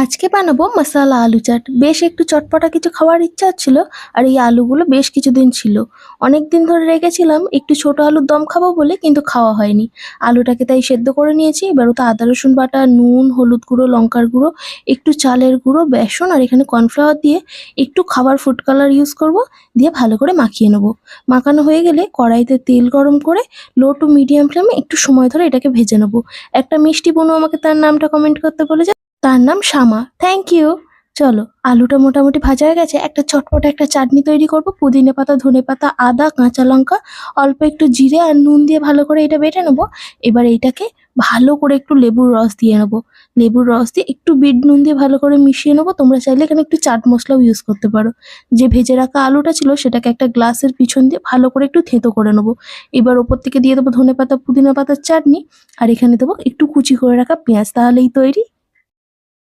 আজকে বানাবো মশালা আলু চাট। বেশ একটু চটপটা কিছু খাওয়ার ইচ্ছা হচ্ছিল আর এই আলুগুলো বেশ কিছুদিন ছিল। অনেক দিন ধরে রেখেছিলাম, একটু ছোট আলুর দম খাব বলে কিন্তু খাওয়া হয়নি। আলুটাকে তাই সেদ্ধ করে নিয়েছি, এবার ওতে আদা, রসুন বাটা, নুন, হলুদ গুঁড়ো, লঙ্কার গুঁড়ো, একটু চালের গুঁড়ো, বেসন, আর এখানে কর্নফ্লাওয়ার দিয়ে একটু খাবার ফুড কালার ইউজ করব, দিয়ে ভালো করে মাখিয়ে নেব। মাখানো হয়ে গেলে কড়াইতে তেল গরম করে লো টু মিডিয়াম ফ্লেমে একটু সময় ধরে এটাকে ভেজে নেব। একটা মিষ্টি বোনও আমাকে তার নামটা কমেন্ট করতে বলেছে। তার নাম শ্যামা। থ্যাংক ইউ চলো, আলুটা মোটামুটি ভাজা হয়ে গেছে। একটা চটপটা একটা চাটনি তৈরি করব। পুদিনে পাতা, ধনে পাতা, আদা, কাঁচা লঙ্কা, অল্প একটু জিরে আর নুন দিয়ে ভালো করে এটা বেটে নেব। এবার এইটাকে ভালো করে একটু লেবুর রস দিয়ে নেব। লেবুর রস দিয়ে একটু বিট নুন দিয়ে ভালো করে মিশিয়ে নেব। তোমরা চাইলে এখানে একটু চাট মশলাও ইউজ করতে পারো। যে ভেজে রাখা আলুটা ছিল, সেটাকে একটা গ্লাসের পিছন দিয়ে ভালো করে একটু থেঁতো করে নেব। এবার ওপর থেকে দিয়ে দেবো ধনে পাতা, পুদিনা পাতার চাটনি। আর এখানে দেবো একটু কুচি করে রাখা পেঁয়াজ। তাহলেই তৈরি।